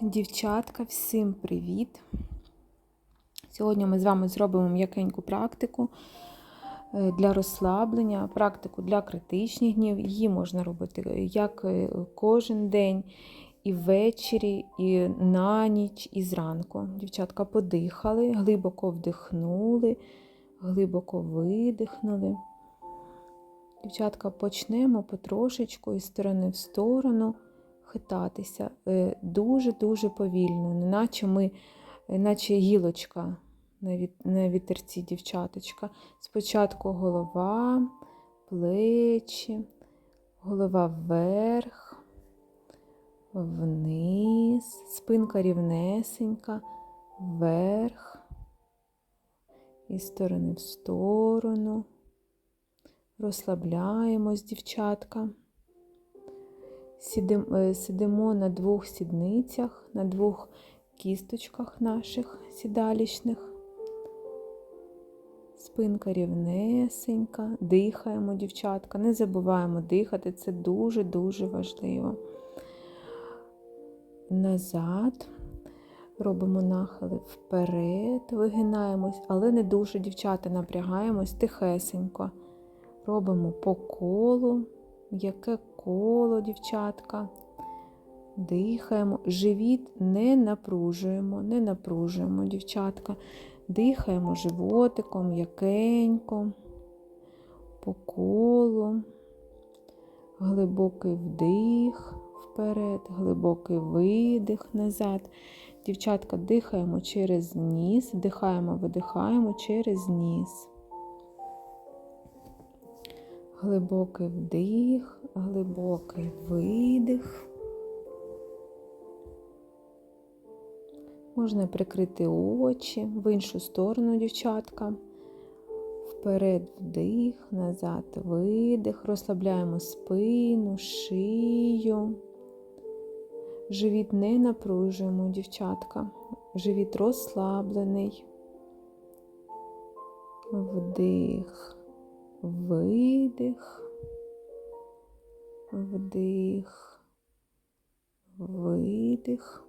Дівчатка, всім привіт! Сьогодні ми з вами зробимо м'якеньку практику е, для розслаблення, практику для критичних днів. Її можна робити як е, кожен день, і ввечері, і на ніч, і зранку. Дівчатка подихали, глибоко вдихнули, глибоко видихнули. Дівчатка, почнемо потрошечку із сторони в сторону хитатися дуже-дуже повільно, неначе ми, наче гілочка на, вітерці дівчаточка. Спочатку голова, плечі, голова вверх, вниз, спинка рівнесенька, вверх, із сторони в сторону. Розслабляємось, дівчатка. Сидимо, сидимо на двох сідницях, на двох кісточках наших сідалічних. Спинка рівнесенька, дихаємо, дівчатка. Не забуваємо дихати, це дуже-дуже важливо. Назад. Робимо нахили вперед, вигинаємось, але не дуже, дівчата, напрягаємось тихесенько. Робимо по колу, яке коло, дівчатка. Дихаємо. Живіт не напружуємо, не напружуємо, дівчатка. Дихаємо животиком, м'якенько, по колу, глибокий вдих вперед, глибокий видих назад. Дівчатка, дихаємо через ніс, вдихаємо, видихаємо через ніс. Глибокий вдих, глибокий видих. Можна прикрити очі в іншу сторону, дівчатка. Вперед вдих, назад видих, розслабляємо спину, шию. Живіт не напружуємо, дівчатка. Живіт розслаблений. Вдих видих, вдих, видих.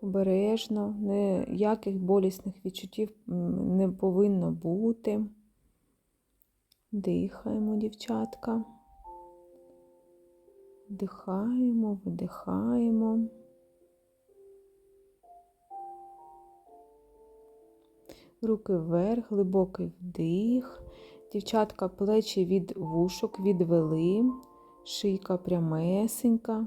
Обережно, ніяких болісних відчуттів не повинно бути. Дихаємо, дівчатка. Вдихаємо, видихаємо. Руки вверх, глибокий вдих. Дівчатка плечі від вушок відвели, шийка прямесенька,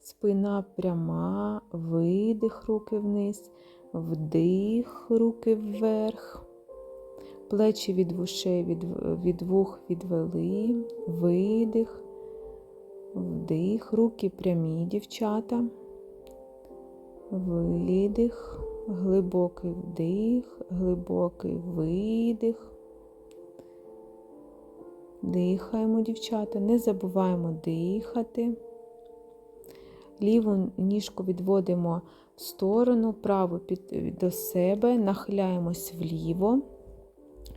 спина пряма, видих руки вниз, вдих, руки вверх, плечі від вушей від, від вух відвели, видих, вдих, руки прямі, дівчата, видих. Глибокий вдих, глибокий видих. Дихаємо, дівчата, не забуваємо дихати. Ліву ніжку відводимо в сторону, праву під, до себе, нахиляємось вліво.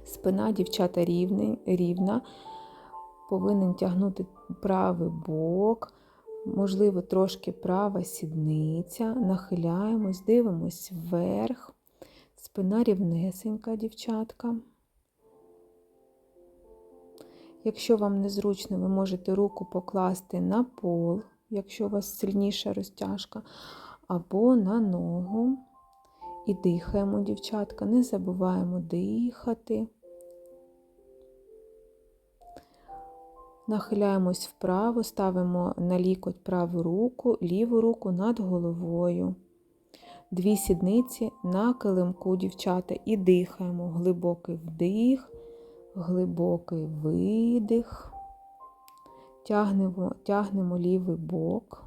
Спина, дівчата, рівна, рівна. повинен тягнути правий бок можливо, трошки права сідниця, нахиляємось, дивимось вверх, спина рівнесенька, дівчатка. Якщо вам незручно, ви можете руку покласти на пол, якщо у вас сильніша розтяжка, або на ногу. І дихаємо, дівчатка, не забуваємо дихати. Нахиляємось вправо, ставимо на лікоть праву руку, ліву руку над головою. Дві сідниці на килимку, дівчата, і дихаємо. Глибокий вдих, глибокий видих. Тягнемо, тягнемо лівий бок.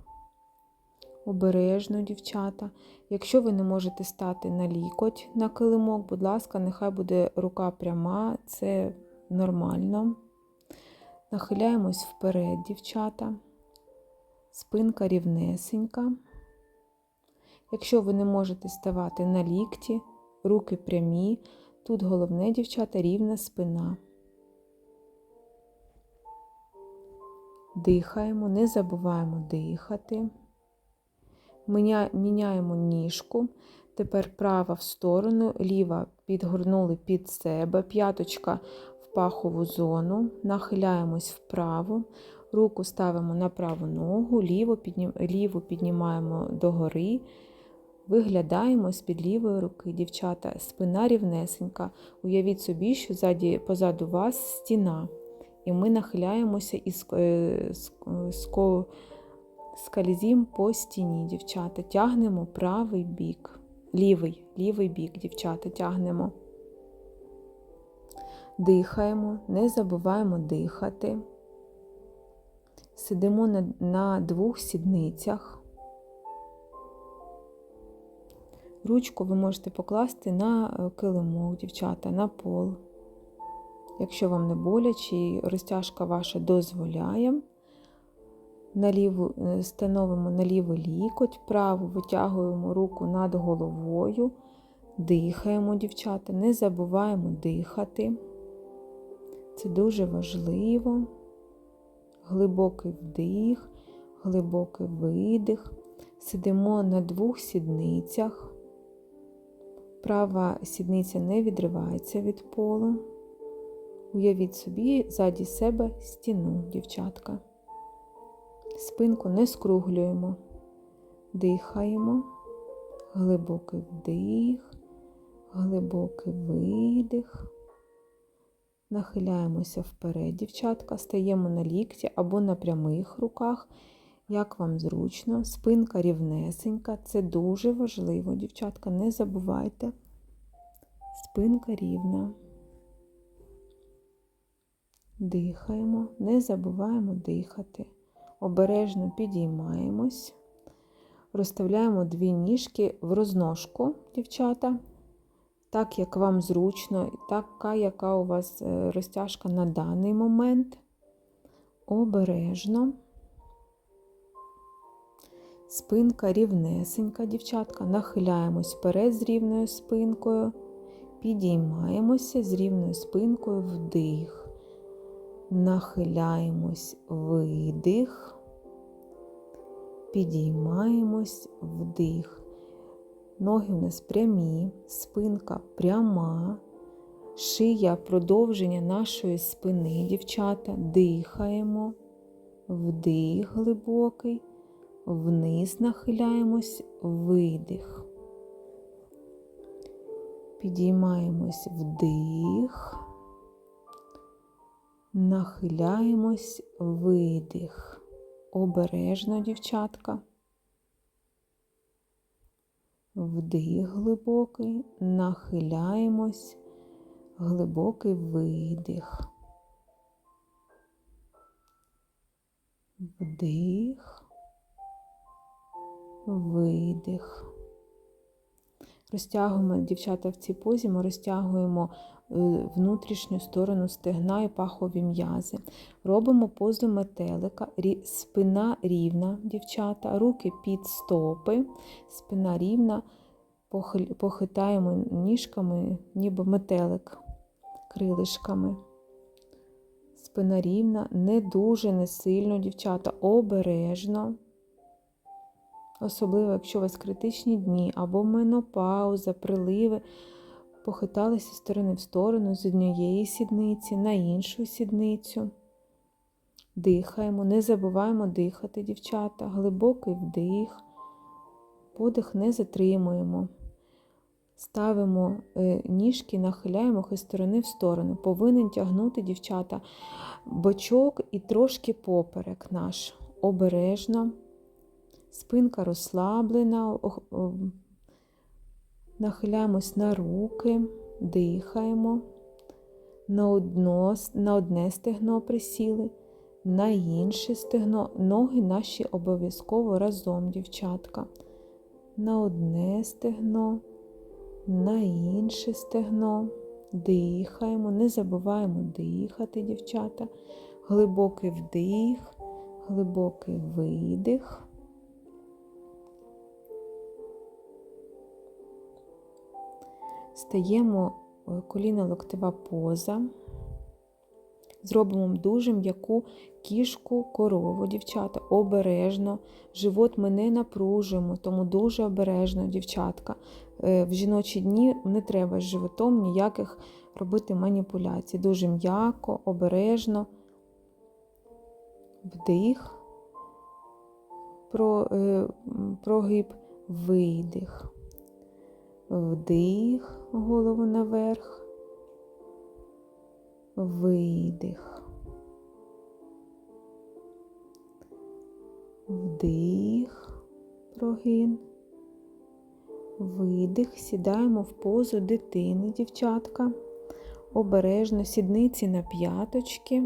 Обережно, дівчата. Якщо ви не можете стати на лікоть на килимок, будь ласка, нехай буде рука пряма, це нормально. Нахиляємось вперед, дівчата, спинка рівнесенька. Якщо ви не можете ставати на лікті, руки прямі, тут головне, дівчата, рівна спина. Дихаємо, не забуваємо дихати. Міняємо ніжку. Тепер права в сторону, ліва підгорнули під себе, п'яточка в пахову зону, нахиляємось вправо, руку ставимо на праву ногу, ліву, піднімаємо догори, виглядаємо з-під лівої руки, дівчата, спина рівнесенька. Уявіть собі, що ззаді, позаду вас стіна, і ми нахиляємося і ск- е, по стіні, дівчата. Тягнемо правий бік, лівий, лівий бік, дівчата, тягнемо. Дихаємо, не забуваємо дихати. Сидимо на, на двох сідницях. Ручку ви можете покласти на е, килимок, дівчата, на пол. Якщо вам не боляче і розтяжка ваша дозволяє, на ліву, е, становимо на лівий лікоть, праву витягуємо руку над головою, дихаємо, дівчата, не забуваємо дихати. Це дуже важливо. Глибокий вдих, глибокий видих. Сидимо на двох сідницях. Права сідниця не відривається від полу. Уявіть собі ззаді себе стіну, дівчатка. Спинку не скруглюємо. Дихаємо. Глибокий вдих, глибокий видих. Нахиляємося вперед, дівчатка, стаємо на лікті або на прямих руках, як вам зручно. Спинка рівнесенька. Це дуже важливо, дівчатка, не забувайте. Спинка рівна. Дихаємо, не забуваємо дихати. Обережно підіймаємось. Розставляємо дві ніжки в розножку, дівчата так, як вам зручно, така, яка у вас е, розтяжка на даний момент. Обережно. Спинка рівнесенька, дівчатка. Нахиляємось вперед з рівною спинкою. Підіймаємося з рівною спинкою вдих. Нахиляємось видих. Підіймаємось вдих. Ноги у нас прямі, спинка пряма, шия продовження нашої спини, дівчата. Дихаємо, вдих глибокий, вниз нахиляємось, видих. Підіймаємось вдих, нахиляємось, видих. Обережно, дівчатка. Вдих глибокий, нахиляємось, глибокий видих. Вдих, видих. Розтягуємо, дівчата, в цій позі ми розтягуємо е, внутрішню сторону стегна і пахові м'язи. Робимо позу метелика, спина рівна, дівчата, руки під стопи, спина рівна, похитаємо ніжками, ніби метелик крилишками. Спина рівна, не дуже, не сильно, дівчата, обережно. Особливо, якщо у вас критичні дні або менопауза, приливи, похиталися з сторони в сторону з однієї сідниці на іншу сідницю. Дихаємо, не забуваємо дихати, дівчата, глибокий вдих, подих не затримуємо. Ставимо е, ніжки, нахиляємо їх із сторони в сторону. Повинен тягнути, дівчата, бочок і трошки поперек наш. Обережно. Спинка розслаблена, нахиляємось на руки, дихаємо, на, одно, на одне стегно присіли, на інше стегно, ноги наші обов'язково разом, дівчатка. На одне стегно, на інше стегно. Дихаємо, не забуваємо дихати, дівчата. Глибокий вдих, глибокий видих. Стаємо коліно локтева поза. Зробимо дуже м'яку кішку, корову, дівчата, обережно. Живот ми не напружуємо, тому дуже обережно, дівчатка. Е, В жіночі дні не треба з животом ніяких робити маніпуляцій. Дуже м'яко, обережно. Вдих, е, прогиб, видих. Вдих, голову наверх, видих. Вдих, прогин. Видих, сідаємо в позу дитини, дівчатка. Обережно сідниці на п'яточки.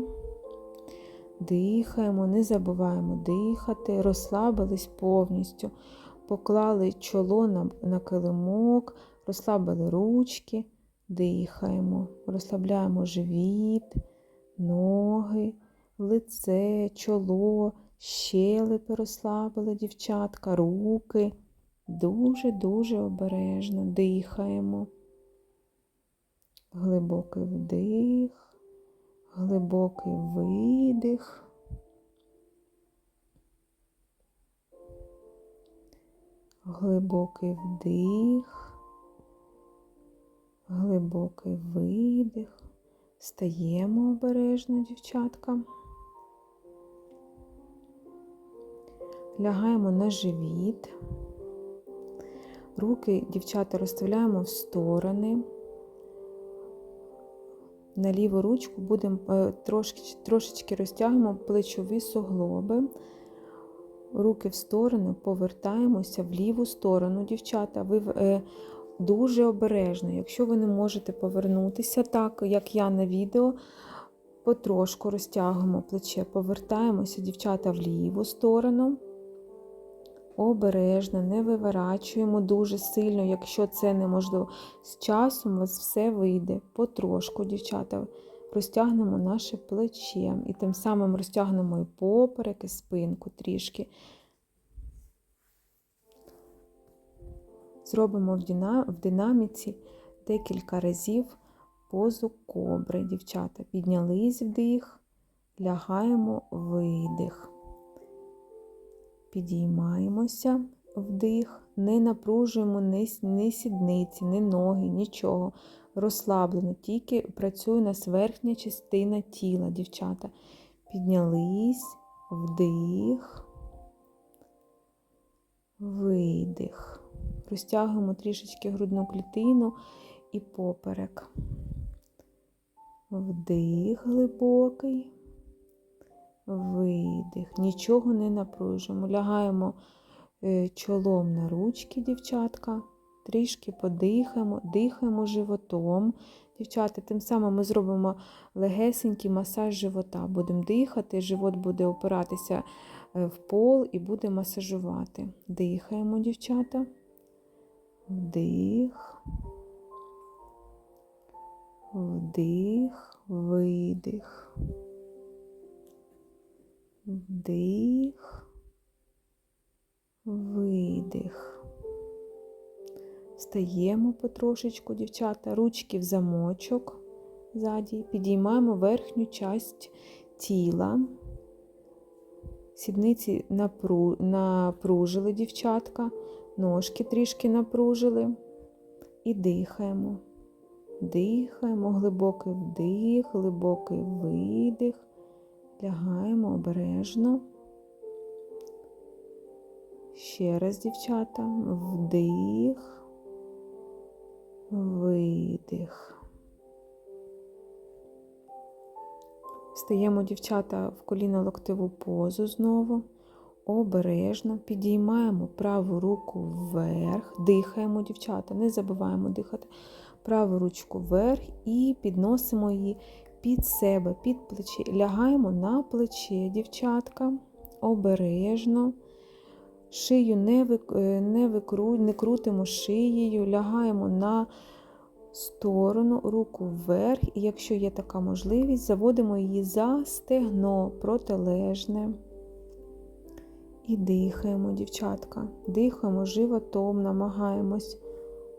Дихаємо, не забуваємо дихати, розслабились повністю, поклали чоло на, на килимок, розслабили ручки, дихаємо, розслабляємо живіт, ноги, лице, чоло, щелепи розслабили дівчатка, руки. Дуже-дуже обережно дихаємо. Глибокий вдих, глибокий видих. Глибокий вдих, глибокий видих. Стаємо обережно, дівчатка. Лягаємо на живіт. Руки, дівчата, розставляємо в сторони. На ліву ручку будемо трошки, трошечки розтягнемо плечові суглоби. Руки в сторону, повертаємося в ліву сторону, дівчата. Ви е, дуже обережно, якщо ви не можете повернутися так, як я на відео, потрошку розтягуємо плече, повертаємося, дівчата, в ліву сторону. Обережно, не виворачуємо дуже сильно, якщо це неможливо. З часом у вас все вийде. Потрошку, дівчата, розтягнемо наше плече. І тим самим розтягнемо і поперек, і спинку трішки. Зробимо в динаміці декілька разів позу кобри, дівчата. Піднялись вдих, лягаємо видих. Підіймаємося вдих, не напружуємо ні сідниці, ні ноги, нічого. Розслаблено, тільки працює у нас верхня частина тіла, дівчата. Піднялись, вдих, видих. Розтягуємо трішечки грудну клітину і поперек. Вдих глибокий видих, нічого не напружуємо. Лягаємо е, чолом на ручки, дівчатка, трішки подихаємо, дихаємо животом. Дівчата, тим самим ми зробимо легесенький масаж живота. Будемо дихати, живот буде опиратися е, в пол і буде масажувати. Дихаємо, дівчата. Вдих, вдих, видих. Вдих, видих. Стаємо потрошечку, дівчата, ручки в замочок ззаді, підіймаємо верхню часть тіла, сідниці напру... напружили, дівчатка, ножки трішки напружили. І дихаємо. Дихаємо, глибокий вдих, глибокий видих. Лягаємо обережно. Ще раз, дівчата, вдих, видих. Стаємо, дівчата, в коліно локтеву позу знову. Обережно підіймаємо праву руку вверх, дихаємо, дівчата, не забуваємо дихати праву ручку вверх і підносимо її під себе, під плече. Лягаємо на плече, дівчатка, обережно. Шию не. Е, не, викру... не крутимо шиєю, лягаємо на сторону, руку вверх, і якщо є така можливість, заводимо її за стегно протилежне. І дихаємо, дівчатка. Дихаємо животом, намагаємось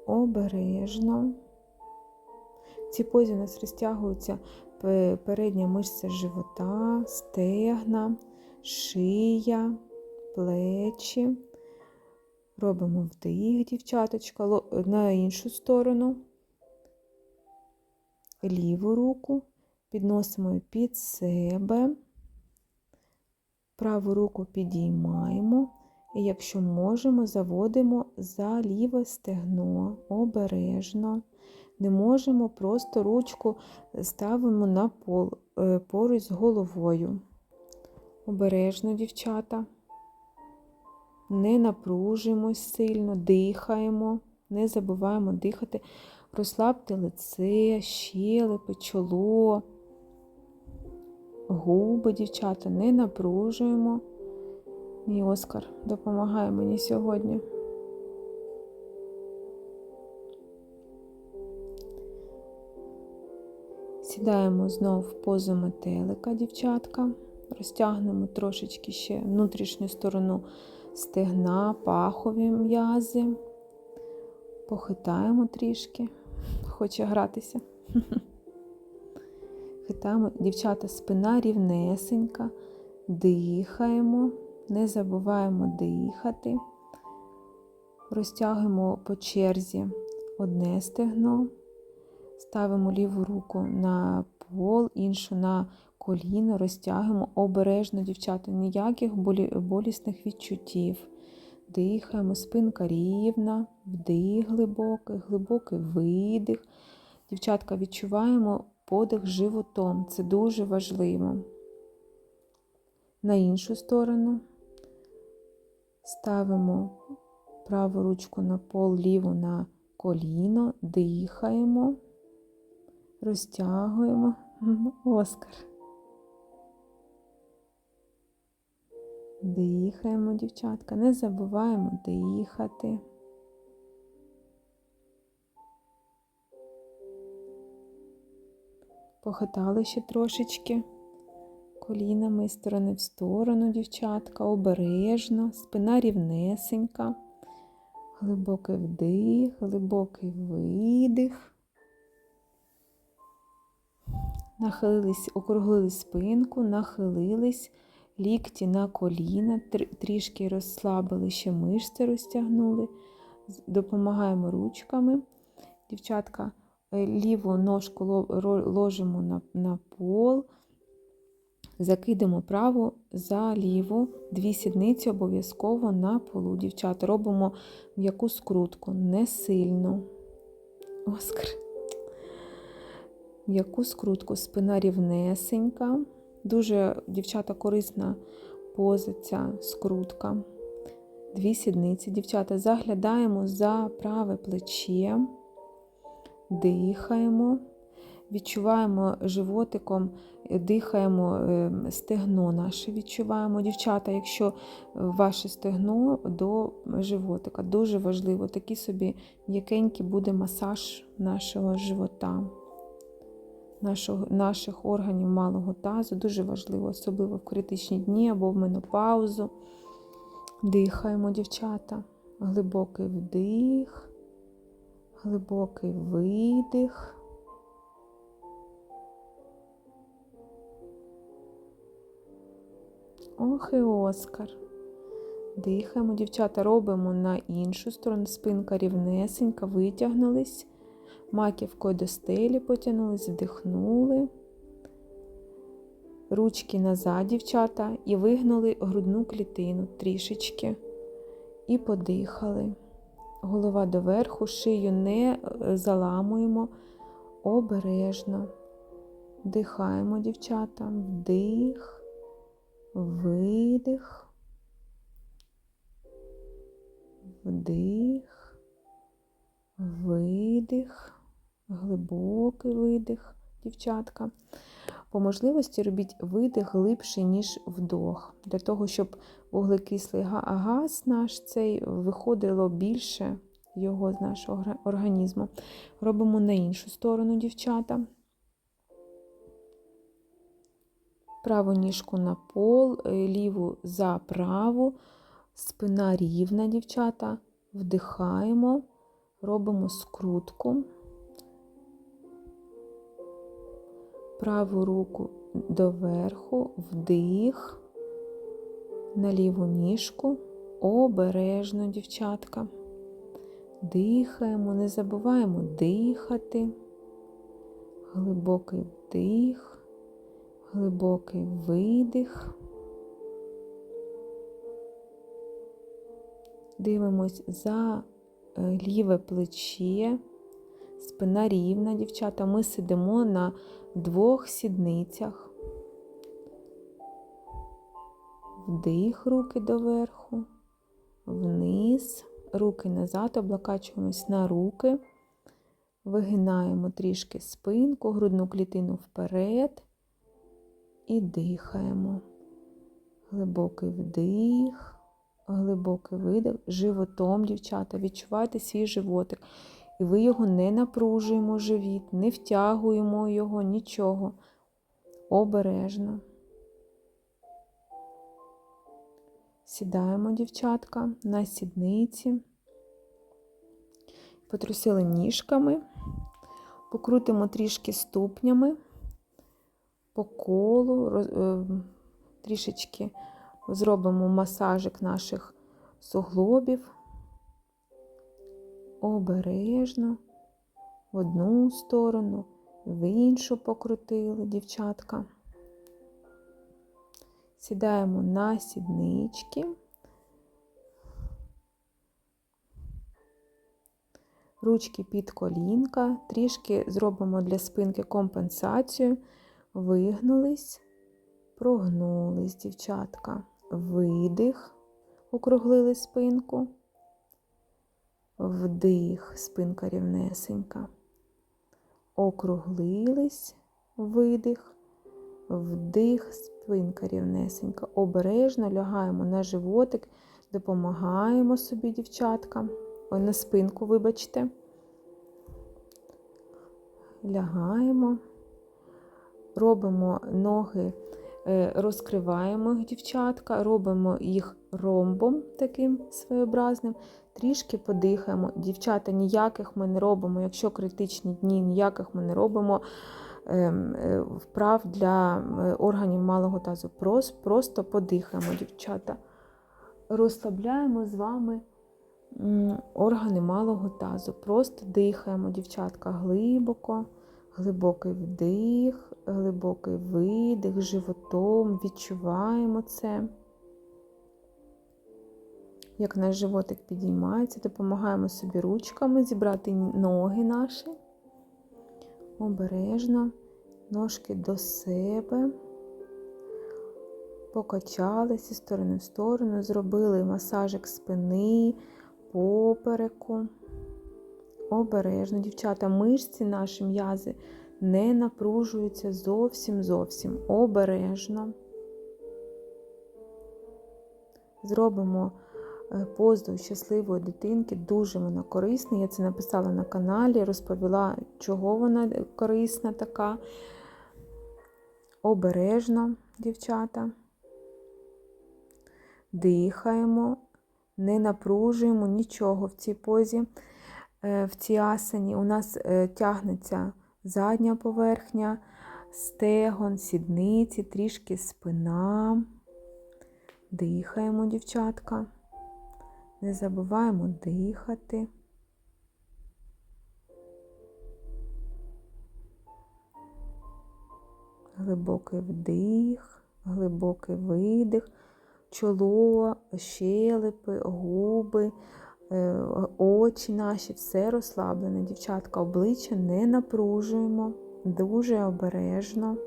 обережно. Ці позі у нас розтягуються передня мишця живота, стегна, шия, плечі. Робимо вдих, дівчаточка, на іншу сторону. Ліву руку підносимо під себе. Праву руку підіймаємо. І якщо можемо, заводимо за ліве стегно обережно. Не можемо, просто ручку ставимо на пол е, поруч з головою. Обережно, дівчата. Не напружуємось сильно, дихаємо, не забуваємо дихати. Розслабте лице, щелепи, чоло, губи, дівчата, не напружуємо. Мій Оскар допомагає мені сьогодні. Сідаємо знов в позу метелика, дівчатка. Розтягнемо трошечки ще внутрішню сторону стегна, пахові м'язи. Похитаємо трішки, хоче гратися. Хитаємо, дівчата, спина рівнесенька, дихаємо, не забуваємо дихати. Розтягуємо по черзі одне стегно, ставимо ліву руку на пол, іншу на коліно, розтягуємо обережно, дівчата, ніяких болісних відчуттів. Дихаємо, спинка рівна, вдих глибокий, глибокий видих. Дівчатка, відчуваємо подих животом. Це дуже важливо. На іншу сторону ставимо праву ручку на пол, ліву на коліно, дихаємо, розтягуємо. Оскар. Дихаємо, дівчатка, не забуваємо дихати. Похитали ще трошечки колінами з сторони в сторону, дівчатка, обережно, спина рівнесенька, глибокий вдих, глибокий видих. Нахилились, округлили спинку, нахилились, лікті на коліна, трішки розслабили, ще мишці розтягнули. Допомагаємо ручками. Дівчатка, ліву ножку ложимо на, на пол, закидемо праву за ліву, дві сідниці обов'язково на полу. Дівчата, робимо м'яку скрутку, не сильно. Оскар. М'яку скрутку, спина рівнесенька. Дуже, дівчата, корисна поза скрутка. Дві сідниці. Дівчата, заглядаємо за праве плече, дихаємо, відчуваємо животиком, дихаємо стегно наше. Відчуваємо, дівчата, якщо ваше стегно до животика. Дуже важливо, такий собі м'якенький буде масаж нашого живота наших органів малого тазу. Дуже важливо, особливо в критичні дні або в менопаузу. Дихаємо, дівчата. Глибокий вдих, глибокий видих. Ох і Оскар. Дихаємо, дівчата, робимо на іншу сторону, спинка рівнесенька, витягнулись маківкою до стелі потягнулись, вдихнули, ручки назад, дівчата, і вигнули грудну клітину трішечки. І подихали. Голова доверху, шию не е, заламуємо, обережно. Вдихаємо, дівчата, вдих, видих, вдих, видих глибокий видих, дівчатка. По можливості робіть видих глибше, ніж вдох, для того, щоб вуглекислий газ наш цей виходило більше його з нашого організму. Робимо на іншу сторону, дівчата. Праву ніжку на пол, е, ліву за праву, спина рівна, дівчата. Вдихаємо, робимо скрутку. Праву руку доверху, вдих, на ліву ніжку, обережно, дівчатка. Дихаємо, не забуваємо дихати. Глибокий вдих, глибокий видих. Дивимось за е, ліве плече, спина рівна, дівчата. Ми сидимо на двох сідницях. Вдих руки доверху, вниз, руки назад, облокачуємось на руки, вигинаємо трішки спинку, грудну клітину вперед. І дихаємо. Глибокий вдих, глибокий видих, животом, дівчата, відчувайте свій животик. І ви його не напружуємо живіт, не втягуємо його, нічого. Обережно. Сідаємо, дівчатка, на сідниці, потрусили ніжками, покрутимо трішки ступнями по колу, е, трішечки зробимо масажик наших суглобів. Обережно в одну сторону, в іншу покрутили, дівчатка. Сідаємо на сіднички. Ручки під колінка, трішки зробимо для спинки компенсацію, вигнулись, прогнулись, дівчатка, видих, округлили спинку, вдих, спинка рівнесенька, округлились, видих, вдих, спинка рівнесенька. Обережно лягаємо на животик, допомагаємо собі, дівчатка. Ой, на спинку, вибачте. Лягаємо, робимо ноги, е, розкриваємо їх, дівчатка, робимо їх ромбом таким своєобразним, трішки подихаємо. Дівчата, ніяких ми не робимо, якщо критичні дні, ніяких ми не робимо. Ем, е, вправ для е, органів малого тазу. Просто подихаємо, дівчата. Розслабляємо з вами органи малого тазу. Просто дихаємо, дівчатка, глибоко, глибокий вдих, глибокий видих, животом, відчуваємо це. Як наш животик підіймається, допомагаємо собі ручками зібрати ноги наші обережно, ножки до себе, покачалися сторони в сторону, зробили масажик спини, попереку. Обережно, дівчата, мишці наші м'язи не напружуються зовсім зовсім обережно. Зробимо Е, щасливої дитинки, дуже вона корисна. Я це написала на каналі, розповіла, чого вона корисна така. Обережно, дівчата. Дихаємо, не напружуємо нічого в цій позі, е, в цій асані. У нас е, тягнеться задня поверхня, стегон, сідниці, трішки спина. Дихаємо, дівчатка. Не забуваємо дихати. Глибокий вдих, глибокий видих, чоло, щелепи, губи, е, очі наші, все розслаблене. Дівчатка, обличчя не напружуємо, дуже обережно.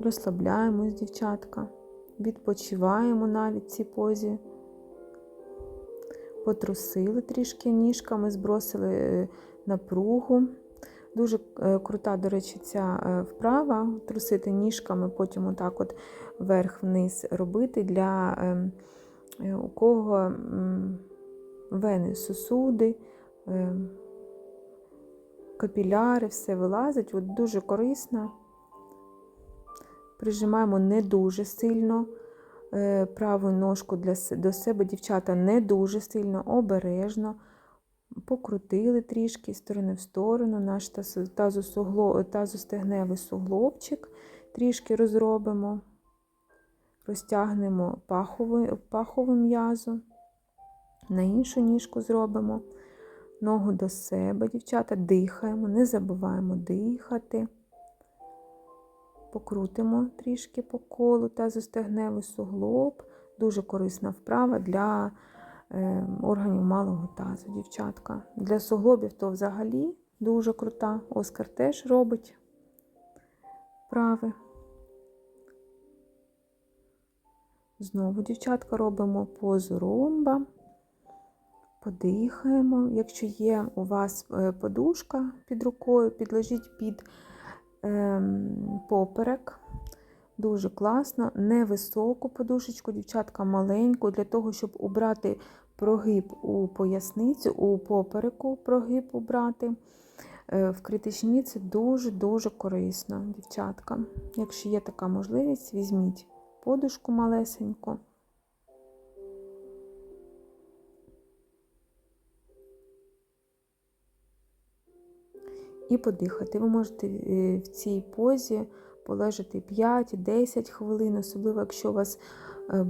Розслабляємось, дівчатка, відпочиваємо навіть в цій позі потрусили трішки ніжками, збросили е, напругу. Дуже е, крута, до речі, ця е, вправа, трусити ніжками, потім отак от вверх-вниз робити для ем, у кого вени, сосуди, ем, капіляри, все вилазить. От Дуже корисно. Прижимаємо не дуже сильно. Е, праву ножку для, до себе, дівчата, не дуже сильно, обережно. покрутили трішки сторони в сторону, наш тазостегневий суглобчик трішки розробимо, розтягнемо пахове, пахове м'язо, на іншу ніжку зробимо, ногу до себе, дівчата, дихаємо, не забуваємо дихати. Покрутимо трішки по колу та тазостегневий суглоб. Дуже корисна вправа для е, органів малого тазу, дівчатка. Для суглобів то взагалі дуже крута. Оскар теж робить вправи. Знову, дівчатка, робимо позу ромба. Подихаємо. Якщо є у вас е, подушка під рукою, підложіть під поперек. Дуже класно, невисоку подушечку, дівчатка маленьку, для того, щоб убрати прогиб у поясницю, у попереку прогиб убрати. Е, В критичні це дуже-дуже корисно, дівчатка. Якщо є така можливість, візьміть подушку малесеньку. І подихати. Ви можете е, в цій позі полежати 5-10 хвилин, особливо якщо у вас е, е,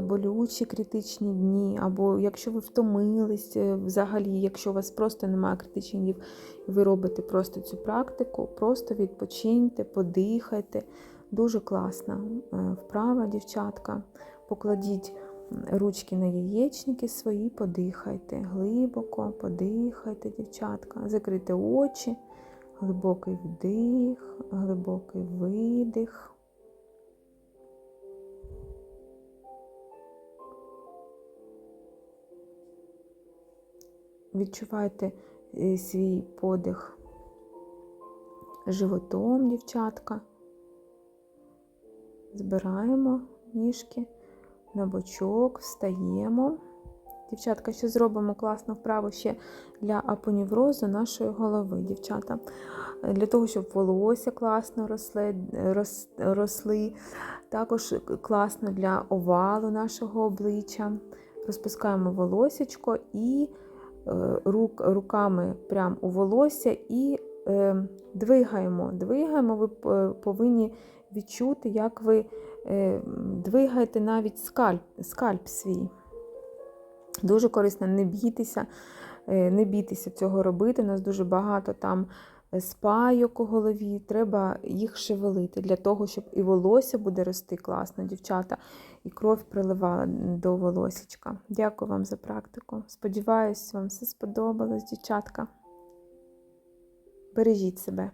болючі критичні дні, або якщо ви втомились взагалі, якщо у вас просто немає критичних днів, ви робите просто цю практику, просто відпочиньте, подихайте. Дуже класна вправа, дівчатка. Покладіть ручки на яєчники свої, подихайте. Глибоко подихайте, дівчатка. Закрийте очі. Глибокий вдих, глибокий видих. Відчувайте е, свій подих животом, дівчатка. Збираємо ніжки на бочок, встаємо. Дівчатка, ще зробимо класну вправу ще для апоневрозу нашої голови, дівчата. Для того, щоб волосся класно росли, рос, росли. Також класно для овалу нашого обличчя. Розпускаємо волосечко і е, рук, руками прямо у волосся і е, двигаємо. Двигаємо, ви повинні відчути, як ви е, двигаєте навіть скальп, скальп свій. Дуже корисно, не бійтеся, е, не бійтеся цього робити. У нас дуже багато там спайок у голові, треба їх шевелити для того, щоб і волосся буде рости класно, дівчата, і кров приливала до волосічка. Дякую вам за практику. Сподіваюсь, вам все сподобалось, дівчатка. Бережіть себе.